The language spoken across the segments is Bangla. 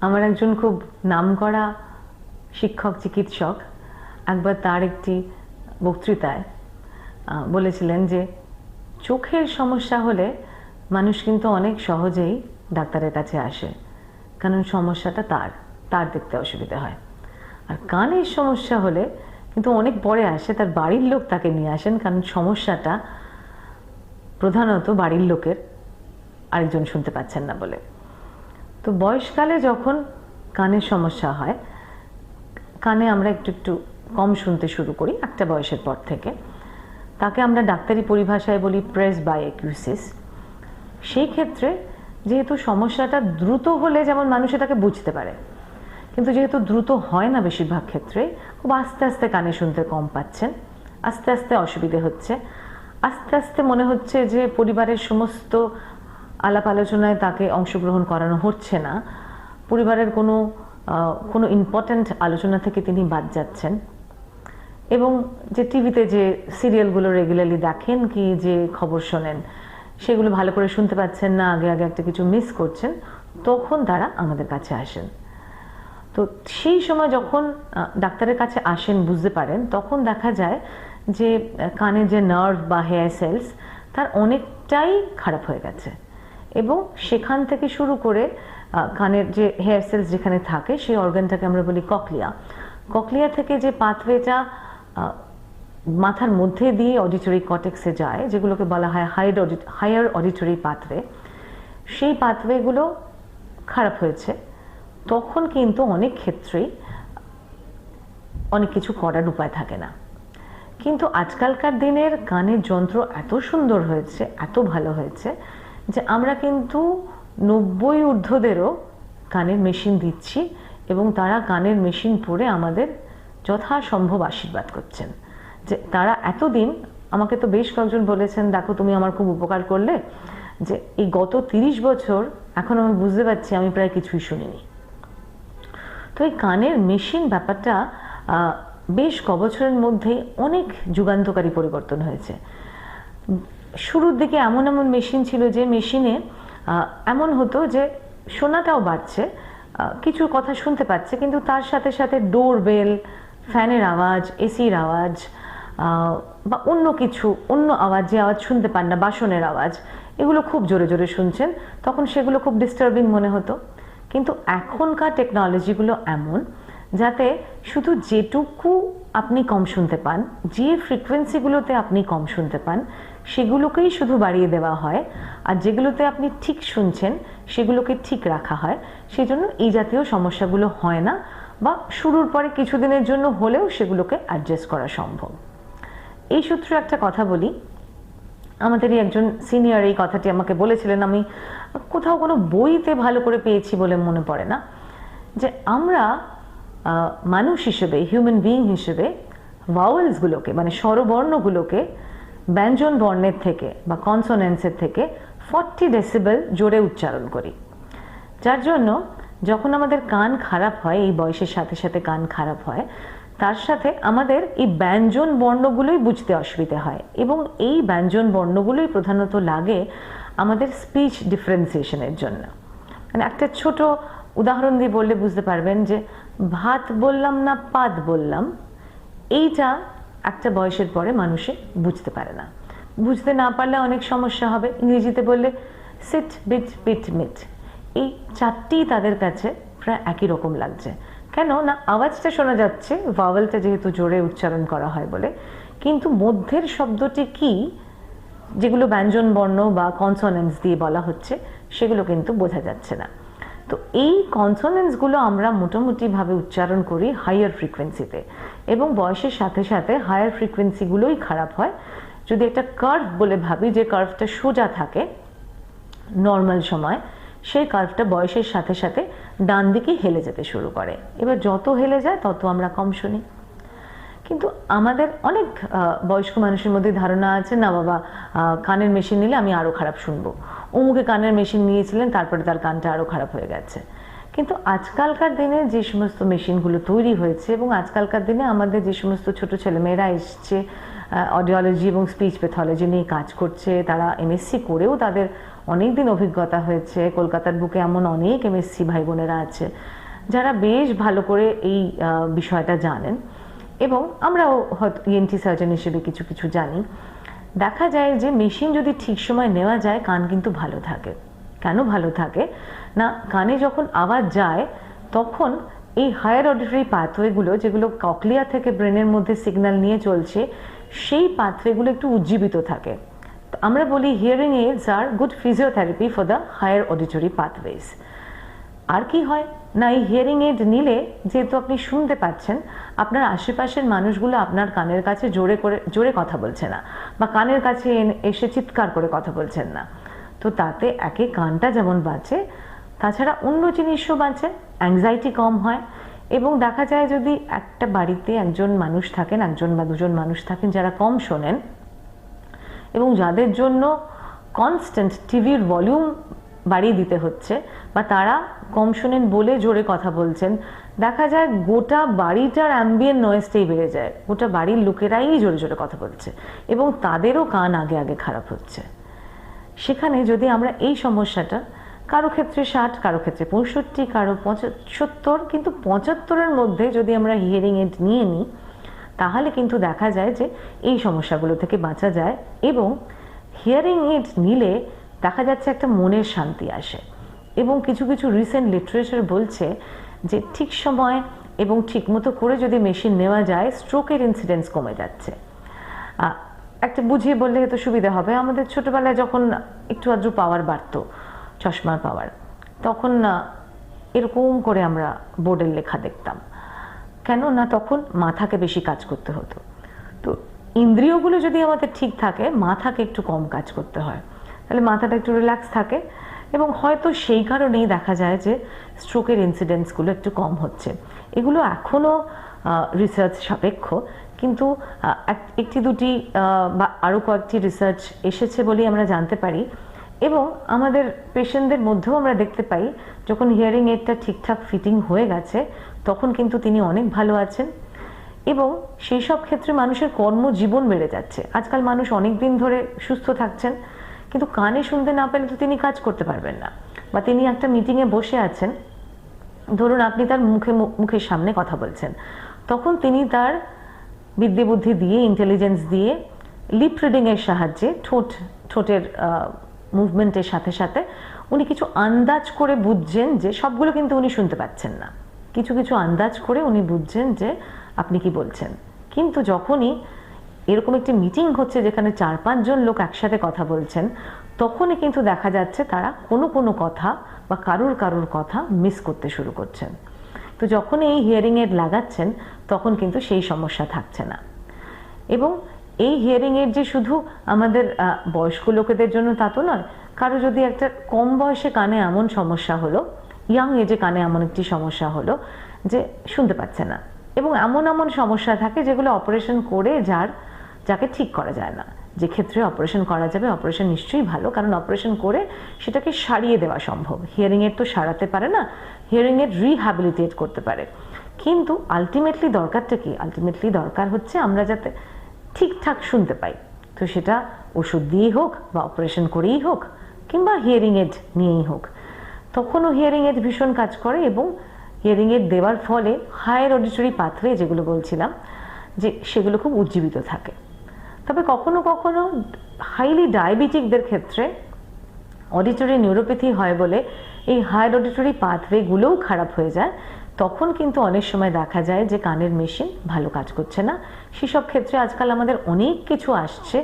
আমার একজন খুব নামকরা শিক্ষক, চিকিৎসক, একবার তার একটি বক্তৃতায় বলেছিলেন যে চোখের সমস্যা হলে মানুষ কিন্তু অনেক সহজেই ডাক্তারের কাছে আসে। কারণ সমস্যাটা তার তার দেখতে অসুবিধা হয়। আর কানের সমস্যা হলে কিন্তু অনেক পরে আসে, তার বাড়ির লোক তাকে নিয়ে আসেন, কারণ সমস্যাটা প্রধানত বাড়ির লোকের আরেকজন শুনতে পাচ্ছেন না বলে। তো বয়সকালে যখন কানের সমস্যা হয়, কানে আমরা একটু একটু কম শুনতে শুরু করি একটা বয়সের পর থেকে। তাকে আমরা ডাক্তারি পরিভাষায় বলি প্রেস বাই একিউসিস সেই ক্ষেত্রে যেহেতু সমস্যাটা দ্রুত হলে যেমন মানুষ এটাকে বুঝতে পারে, কিন্তু যেহেতু দ্রুত হয় না বেশিরভাগ ক্ষেত্রে, খুব আস্তে আস্তে কানে শুনতে কম পাচ্ছেন। আস্তে আস্তে অসুবিধে হচ্ছে। আস্তে আস্তে মনে হচ্ছে যে পরিবারের সমস্ত আলাপ আলোচনায় তাকে অংশগ্রহণ করানো হচ্ছে না। পরিবারের কোনো কোনো ইম্পর্ট্যান্ট আলোচনা থেকে তিনি বাদ যাচ্ছেন। এবং যে টিভিতে যে সিরিয়ালগুলো রেগুলারলি দেখেন, কি যে খবর শোনেন, সেগুলো ভালো করে শুনতে পাচ্ছেন না, আগে আগে একটা কিছু মিস করছেন, তখন তারা আমাদের কাছে আসেন। তো সেই সময় যখন ডাক্তারের কাছে আসেন বুঝতে পারেন, তখন দেখা যায় যে কানের যে নার্ভ বা হেয়ার সেলস তার অনেকটাই খারাপ হয়ে গেছে। এবং সেখান থেকে শুরু করে কানের যে হেয়ার সেলস যেখানে থাকে, সেই অর্গানটাকে আমরা বলি ককলিয়া ককলিয়া থেকে যে পাথওয়েটা মাথার মধ্যে দিয়ে অডিটরি কটেক্সে যায়, যেগুলোকে বলা হয় হাইড হায়ার অডিটরি পাথওয়ে সেই পাথওয়েগুলো খারাপ হয়েছে। তখন কিন্তু অনেক ক্ষেত্রেই অনেক কিছু করার উপায় থাকে না। কিন্তু আজকালকার দিনের গানের যন্ত্র এত সুন্দর হয়েছে, এত ভালো হয়েছে যে আমরা কিন্তু নব্বই ঊর্ধ্বদেরও গানের মেশিন দিচ্ছি এবং তারা গানের মেশিন পরে আমাদের যথাসম্ভব আশীর্বাদ করছেন। যে তারা এতদিন আমাকে তো বেশ কয়েকজন বলেছেন, দেখো, তুমি আমার খুব উপকার করলে। যে এই গত তিরিশ বছর এখন আমি বুঝতে পারছি, আমি প্রায় কিছুই শুনিনি। তো এই কানের মেশিন ব্যাপারটা বেশ কবছরের বছরের মধ্যেই অনেক যুগান্তকারী পরিবর্তন হয়েছে। শুরুর দিকে এমন এমন মেশিন ছিল যে মেশিনে এমন হতো যে শোনাটাও বাড়ছে কিছু কথা শুনতে পাচ্ছে, কিন্তু তার সাথে সাথে ডোর বেল ফ্যানের আওয়াজ, এসির আওয়াজ বা অন্য কিছু, অন্য আওয়াজ, যে আওয়াজ শুনতে পান না, বাসনের আওয়াজ, এগুলো খুব জোরে জোরে শুনছেন, তখন সেগুলো খুব ডিস্টার্বিং মনে হতো। কিন্তু এখনকার টেকনোলজিগুলো এমন, যাতে শুধু যেটুকু আপনি কম শুনতে পান, যে ফ্রিকোয়েন্সিগুলোতে আপনি কম শুনতে পান সেগুলোকেই শুধু বাড়িয়ে দেওয়া হয়। আর যেগুলোতে আপনি ঠিক শুনছেন, সেগুলোকে ঠিক রাখা হয়। সেই জন্য এই জাতীয় সমস্যাগুলো হয় না বা শুরুর পরে কিছুদিনের জন্য হলেও সেগুলোকে অ্যাডজাস্ট করা সম্ভব। এই সূত্রে একটা কথা বলি। আমাদেরই একজন সিনিয়র এই কথাটি আমাকে বলেছিলেন, আমি কোথাও কোনো বইতে ভালো করে পেয়েছি বলে মনে পড়ে না। যে আমরা মানুষ হিসেবে হিউম্যান বিইং হিসেবে ভাওয়েলসগুলোকে মানে স্বরবর্ণগুলোকে ব্যঞ্জন বর্ণের থেকে বা কনসোনেন্সের থেকে ফর্টি ডেসিবেল জোরে উচ্চারণ করি। যার জন্য যখন আমাদের কান খারাপ হয়, এই বয়সের সাথে সাথে কান খারাপ হয়, তার সাথে আমাদের এই ব্যঞ্জন বর্ণগুলোই বুঝতে অসুবিধা হয় এবং এই ব্যঞ্জন বর্ণগুলোই প্রধানত লাগে আমাদের স্পিচ ডিফারেন্সিয়েশনের জন্য। মানে একটা ছোট উদাহরণ দিয়ে বললে বুঝতে পারবেন যে, ভাত বললাম না পাত বললাম? এইটা একটা বয়সের পরে মানুষে বুঝতে পারে না। বুঝতে না পারলে অনেক সমস্যা হবে। ইংরেজিতে বললে, সিট বিট পিট মিট। এই চারটিই তাদের কাছে প্রায় একই রকম লাগছে। কেন না, আওয়াজটা শোনা যাচ্ছে ভাওয়েলটা যেহেতু জোরে উচ্চারণ করা হয় বলে। কিন্তু মধ্যের শব্দটি কি, যেগুলো ব্যঞ্জন বর্ণ বা কনসোনেন্স দিয়ে বলা হচ্ছে, সেগুলো কিন্তু বোঝা যাচ্ছে না। তো এই কনসোনেন্সগুলো আমরা মোটামুটিভাবে উচ্চারণ করি হাইয়ার ফ্রিকোয়েন্সিতে এবং বয়সের সাথে সাথে হায়ার ফ্রিকোয়েন্সিগুলোই খারাপ হয়। যদি একটা কার্ভ বলে ভাবি, যে কার্ভটা সোজা থাকে নর্মাল সময়, সেই কার্ভটা বয়সের সাথে সাথে ডান দিকে হেলে যেতে শুরু করে। এবার যত হেলে যায়, তত আমরা কম শুনি। কিন্তু আমাদের অনেক বয়স্ক মানুষের মধ্যে ধারণা আছে, না বাবা কানের মেশিন নিলে আমি আরও খারাপ শুনব। অমুকে কানের মেশিন নিয়েছিলেন, তারপরে তার কানটা আরও খারাপ হয়ে গেছে। কিন্তু আজকালকার দিনে যে সমস্ত মেশিনগুলো তৈরি হয়েছে এবং আজকালকার দিনে আমাদের যে সমস্ত ছোট ছেলেমেয়েরা এসছে অডিওলজি এবং স্পিচ প্যাথোলজি নিয়ে কাজ করছে, তারা এমএসসি করেও তাদের অনেক দিন অভিজ্ঞতা হয়েছে। কলকাতার বুকে এমন অনেক এমএসসি ভাই বোনেরা আছে, যারা বেশ ভালো করে এই বিষয়টা জানেন। এবং আমরাও হয়তো ইএনটি সার্জন হিসেবে কিছু কিছু জানি। দেখা যায় যে মেশিন যদি ঠিক সময় নেওয়া যায়, কান কিন্তু ভালো থাকে। কেন ভালো থাকে? না, কানে যখন আওয়াজ যায়, তখন এই হায়ার অডিটরি পাথওয়েগুলো যেগুলো ককলিয়া থেকে ব্রেনের মধ্যে সিগন্যাল নিয়ে চলছে, সেই পাথওয়েগুলো একটু উজ্জীবিত থাকে। আমরা বলি hearing aids R good physiotherapy for the higher auditory pathways আর কি হয়? না, এই হিয়ারিং এড নিলে যেহেতু আপনি শুনতে পাচ্ছেন, আপনার আশেপাশের মানুষগুলো আপনার কানের কাছে জোরে করে, জোরে কথা বলছে না বা কানের কাছে এসে চিৎকার করে কথা বলছেন না। তো তাতে একে কানটা যেমন বাঁচে তাছাড়া অন্য জিনিসও বাঁচে অ্যাংজাইটি কম হয় এবং দেখা যায় যদি একটা বাড়িতে একজন মানুষ থাকেন, একজন বা দুজন মানুষ থাকেন যারা কম শোনেন এবং যাদের জন্য কনস্ট্যান্ট টিভির ভলিউম বাড়িয়ে দিতে হচ্ছে, বা তারা কম শোনেন বলে জোরে কথা বলছেন। দেখা যায় গোটা বাড়িটার অ্যাম্বিয়েন্ট নয়েজটাই বেড়ে যায়। গোটা বাড়ির লোকেরাই জোরে জোরে কথা বলছে এবং তাদেরও কান আগে আগে খারাপ হচ্ছে। সেখানে যদি আমরা এই সমস্যাটা কারও ক্ষেত্রে ষাট, কারও ক্ষেত্রে পঁয়ষট্টি, কারও পঁচাত্তর, কিন্তু পঁচাত্তরের মধ্যে যদি আমরা হিয়ারিং এড নিয়ে নিই, তাহলে কিন্তু দেখা যায় যে এই সমস্যাগুলো থেকে বাঁচা যায় এবং হিয়ারিং এড নিলে দেখা যাচ্ছে একটা মনের শান্তি আসে। এবং কিছু কিছু রিসেন্ট লিটারেচার বলছে যে ঠিক সময় এবং ঠিকমতো করে যদি মেশিন নেওয়া যায় স্ট্রোকের ইনসিডেন্স কমে যাচ্ছে। একটা বুঝিয়ে বললে হয়তো সুবিধা হবে। আমাদের ছোটবেলায় যখন একটু আদ্র পাওয়ার বাড়তো, চশমার পাওয়ার তখন এরকম করে আমরা বোর্ডের লেখা দেখতাম। কেন না তখন মাথাকে বেশি কাজ করতে হতো। তো ইন্দ্রিয়গুলো যদি আমাদের ঠিক থাকে, মাথাকে একটু কম কাজ করতে হয়। তাহলে মাথাটা একটু রিল্যাক্স থাকে। এবং হয়তো সেই কারণেই দেখা যায় যে স্ট্রোকের ইনসিডেন্টসগুলো একটু কম হচ্ছে। এগুলো এখনও রিসার্চ সাপেক্ষ। কিন্তু একটি দুটি বা আরও কয়েকটি রিসার্চ এসেছে বলেই আমরা জানতে পারি। এবং আমাদের পেশেন্টদের মধ্যেও আমরা দেখতে পাই, যখন হিয়ারিং এডটা ঠিকঠাক ফিটিং হয়ে গেছে, তখন কিন্তু তিনি অনেক ভালো আছেন। এবং সেই সব ক্ষেত্রে মানুষের কর্মজীবন বেড়ে যাচ্ছে। আজকাল মানুষ অনেক দিন ধরে সুস্থ থাকছেন। কিন্তু কানে শুনতে না পেলে তো তিনি কাজ করতে পারবেন না। বা তিনি একটা মিটিংয়ে বসে আছেন। ধরুন আপনি তার মুখে মুখের সামনে কথা বলছেন। তখন তিনি তার বিদ্যে বুদ্ধি দিয়ে ইন্টেলিজেন্স দিয়ে লিপ রিডিংয়ের সাহায্যে, ঠোঁট, ঠোঁটের মুভমেন্টের সাথে সাথে উনি কিছু আন্দাজ করে বুঝছেন যে সবগুলো কিন্তু উনি শুনতে পাচ্ছেন না। কিছু কিছু আন্দাজ করে উনি বুঝছেন যে আপনি কি বলছেন। কিন্তু যখনই এরকম একটি মিটিং হচ্ছে যেখানে চার পাঁচজন লোক একসাথে কথা বলছেন। তখনই কিন্তু দেখা যাচ্ছে তারা কোনো কোনো কথা বা কারুর কারুর কথা মিস করতে শুরু করছেন। তো যখন এই হিয়ারিং এড লাগাচ্ছেন, তখন কিন্তু সেই সমস্যা থাকছে না। এবং এই হিয়ারিং এর যে শুধু আমাদের বয়স্ক লোকেদের জন্য তা তো নয়, কারও যদি একটা কম বয়সে কানে এমন সমস্যা হলো ইয়াং এজে কানে এমন একটি সমস্যা হলো যে শুনতে পাচ্ছে না। এবং এমন এমন সমস্যা থাকে যেগুলো অপারেশন করে যার যাকে ঠিক করা যায় না। যে ক্ষেত্রে অপারেশন করা যাবে অপারেশন নিশ্চয়ই ভালো, কারণ অপারেশন করে সেটাকে সারিয়ে দেওয়া সম্ভব। হিয়ারিং এর তো সারাতে পারে না হিয়ারিং এর রিহ্যাবিলিটেট করতে পারে। কিন্তু আলটিমেটলি দরকারটা কি? আলটিমেটলি দরকার হচ্ছে আমরা যাতে ঠিকঠাক শুনতে পাই। তো সেটা ওষুধ দিয়েই হোক বা অপারেশন করেই হোক, কিংবা হিয়ারিং এড নিয়েই হোক। তখনও হিয়ারিং এড ভীষণ কাজ করে এবং হিয়ারিং এড দেওয়ার ফলে হায়ার অডিটরি পাথওয়ে যেগুলো বলছিলাম, যে সেগুলো খুব উজ্জীবিত থাকে। তবে কখনো কখনো হাইলি ডায়াবেটিকদের ক্ষেত্রে অডিটরি নিউরোপ্যাথি হয় বলে এই হায়ার অডিটরি পাথওয়েগুলোও খারাপ হয়ে যায়। তখন কিন্তু অনেক সময় দেখা যায় যে কানের মেশিন ভালো কাজ করছে না। সেসব ক্ষেত্রে আজকাল আমাদের অনেক কিছু আসছে।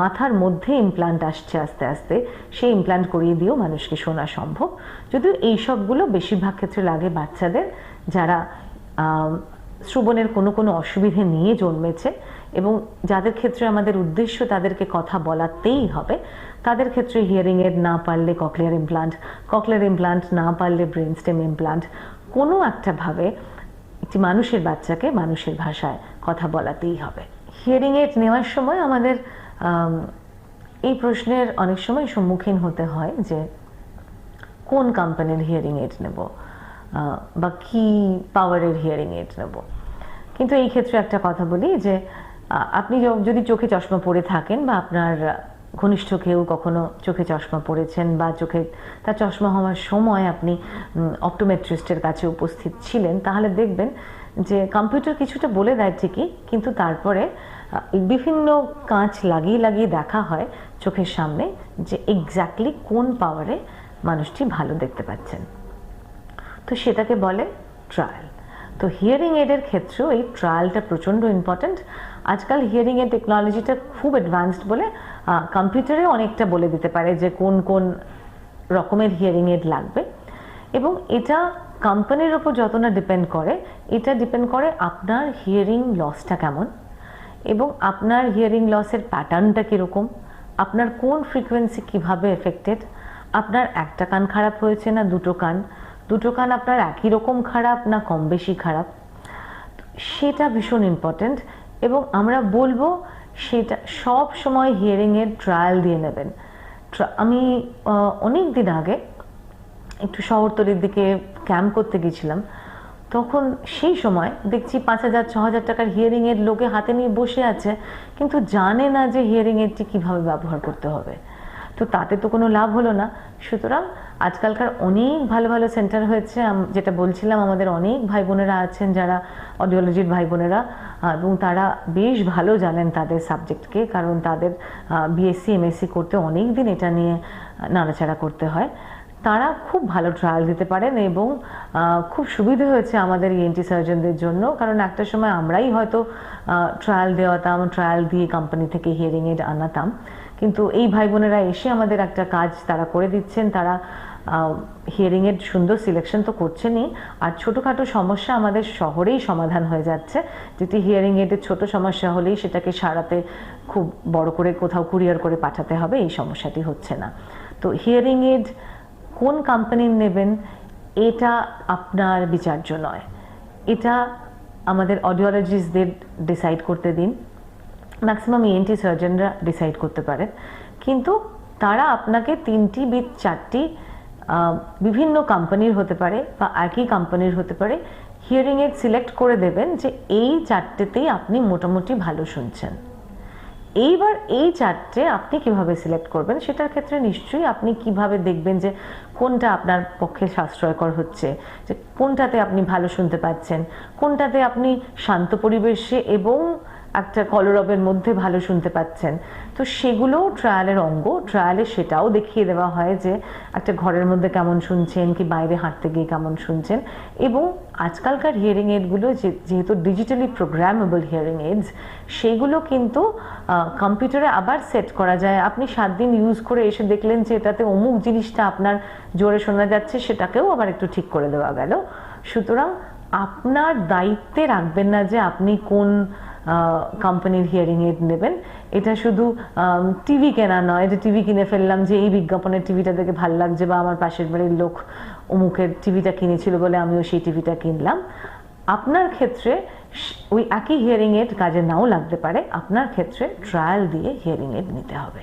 মাথার মধ্যে ইমপ্লান্ট আসছে আস্তে আস্তে। সেই ইমপ্লান্ট করিয়ে দিয়েও মানুষকে শোনা সম্ভব। যদিও এই সবগুলো বেশিরভাগ ক্ষেত্রে লাগে বাচ্চাদের যারা শ্রবণের কোনো কোনো অসুবিধে নিয়ে জন্মেছে। এবং যাদের ক্ষেত্রে আমাদের উদ্দেশ্য তাদেরকে কথা বলাতেই হবে তাদের ক্ষেত্রে হিয়ারিং এর না পারলে ককলিয়ার ইমপ্লান্ট ককলিয়ার ইমপ্লান্ট না পারলে ব্রেন স্টেম ইমপ্লান্ট কোনো একটা ভাবে একটি মানুষের বাচ্চাকে মানুষের ভাষায় কথা বলাতেই হবে। হিয়ারিং এড নেওয়ার সময় আমাদের আম, এই প্রশ্নের অনেক সময় সম্মুখীন হতে হয় যে কোন কোম্পানির হিয়ারিং এড নেব বা কি পাওয়ারের হিয়ারিং এড নেব। কিন্তু এই ক্ষেত্রে একটা কথা বলি যে আপনি যদি চোখে চশমা পরে থাকেন বা আপনার ঘনিষ্ঠ কেউ কখনো চোখে চশমা পড়েছেন বা চোখে তার চশমা হওয়ার সময় আপনি অপটোমেট্রিস্টের কাছে উপস্থিত ছিলেন, তাহলে দেখবেন যে কম্পিউটার কিছুটা বলে দেয় ঠিকই, কিন্তু তারপরে বিভিন্ন কাঁচ লাগিয়ে লাগিয়ে দেখা হয় চোখের সামনে যে এক্স্যাক্টলি কোন পাওয়ারে মানুষটি ভালো দেখতে পাচ্ছেন। তো সেটাকে বলে ট্রায়াল তো হিয়ারিং এডের ক্ষেত্রেও এই ট্রায়ালটা প্রচণ্ড ইম্পর্ট্যান্ট আজকাল হিয়ারিং এর টেকনোলজিটা খুব অ্যাডভান্সড বলে কম্পিউটারে অনেকটা বলে দিতে পারে যে কোন কোন রকমের হিয়ারিং এড লাগবে। এবং এটা কোম্পানির ওপর যত না ডিপেন্ড করে, এটা ডিপেন্ড করে আপনার হিয়ারিং লসটা কেমন এবং আপনার হিয়ারিং লসের প্যাটার্নটা কীরকম, আপনার কোন ফ্রিকোয়েন্সি কীভাবে এফেক্টেড আপনার একটা কান খারাপ হয়েছে না দুটো কান দুটো কান আপনার একই রকম খারাপ না কম বেশি খারাপ? সেটা ভীষণ ইম্পর্ট্যান্ট এবং আমরা বলব সেটা সব সময় হিয়ারিংয়ের ট্রায়াল দিয়ে নেবেন। আমি অনেক দিন আগে একটু শহরতলির দিকে ক্যাম্প করতে গেছিলাম তখন সেই সময় দেখছি পাঁচ হাজার, ছ হাজার টাকার হিয়ারিং এর লোকে হাতে নিয়ে বসে আছে, কিন্তু জানে না যে হিয়ারিং এরটি কীভাবে ব্যবহার করতে হবে। তো তাতে তো কোনো লাভ হলো না। সুতরাং আজকালকার অনেক ভালো ভালো সেন্টার হয়েছে। যেটা বলছিলাম, আমাদের অনেক ভাই বোনেরা আছেন যারা অডিওলজির ভাই বোনেরা এবং তারা বেশ ভালো জানেন তাদের সাবজেক্টকে, কারণ তাদের বিএসসি এমএসসি করতে অনেক দিন এটা নিয়ে নাড়াচাড়া করতে হয়। তারা খুব ভালো ট্রায়াল দিতে পারেন এবং খুব সুবিধে হয়েছে আমাদের ইএনটি সার্জনদের জন্য, কারণ একটা সময় আমরাই হয়তো ট্রায়াল দেওয়াতাম ট্রায়াল দিয়ে কোম্পানি থেকে হিয়ারিং এড আনাতাম। কিন্তু এই ভাই বোনেরা এসে আমাদের একটা কাজ তারা করে দিচ্ছেন। তারা হিয়ারিং এর সুন্দর সিলেকশন তো করছেনই। আর ছোটোখাটো সমস্যা আমাদের শহরেই সমাধান হয়ে যাচ্ছে। যেটি হিয়ারিং এডের ছোট সমস্যা হলেই সেটাকে সারাতে খুব বড় করে কোথাও কুরিয়ার করে পাঠাতে হবে, এই সমস্যাটি হচ্ছে না। তো হিয়ারিং এড কোন কোম্পানির নেবেন, এটা আপনার বিচার্য নয়। এটা আমাদের অডিওলজিস্টদের ডিসাইড করতে দিন। ম্যাক্সিমাম ইএনটি সার্জনরা ডিসাইড করতে পারেন কিন্তু তারা আপনাকে তিনটি বি চারটি বিভিন্ন কোম্পানির হতে পারে বা একই কোম্পানির হতে পারে। হিয়ারিং এড সিলেক্ট করে দেবেন যে এই চারটেতেই আপনি মোটামুটি ভালো শুনছেন। এইবার এই চারটে আপনি কীভাবে সিলেক্ট করবেন সেটার ক্ষেত্রে নিশ্চয়ই আপনি কীভাবে দেখবেন যে কোনটা আপনার পক্ষে সাশ্রয়কর হচ্ছে, যে কোনটাতে আপনি ভালো শুনতে পাচ্ছেন, কোনটাতে আপনি শান্ত পরিবেশে এবং একটা কলরবের মধ্যে ভালো শুনতে পাচ্ছেন। তো সেগুলোও ট্রায়ালের অঙ্গ ট্রায়ালে সেটাও দেখিয়ে দেওয়া হয় যে একটা ঘরের মধ্যে কেমন শুনছেন কি বাইরে হাঁটতে গিয়ে কেমন শুনছেন। এবং আজকালকার হিয়ারিং এডগুলো যেহেতু ডিজিটালি প্রোগ্রামেবল হিয়ারিং এডস সেইগুলো কিন্তু কম্পিউটারে আবার সেট করা যায়। আপনি সাত দিন ইউজ করে এসে দেখলেন যে এটাতে অমুক জিনিসটা আপনার জোরে শোনা যাচ্ছে, সেটাকেও আবার একটু ঠিক করে দেওয়া গেল। সুতরাং আপনার দায়িত্বে রাখবেন না যে আপনি কোন কোম্পানির হিয়ারিং এড নেবেন। এটা শুধু টিভি কেনা নয় এটা টিভি কিনে ফেললাম যে এই বিজ্ঞাপনের টিভিটা দেখে ভালো লাগছে বা আমার পাশের বাড়ির লোক অমুকের টিভিটা কিনেছিল বলে আমিও সেই টিভিটা কিনলাম। আপনার ক্ষেত্রে ওই একই হিয়ারিং এড কাজে নাও লাগতে পারে। আপনার ক্ষেত্রে ট্রায়াল দিয়ে হিয়ারিং এড নিতে হবে।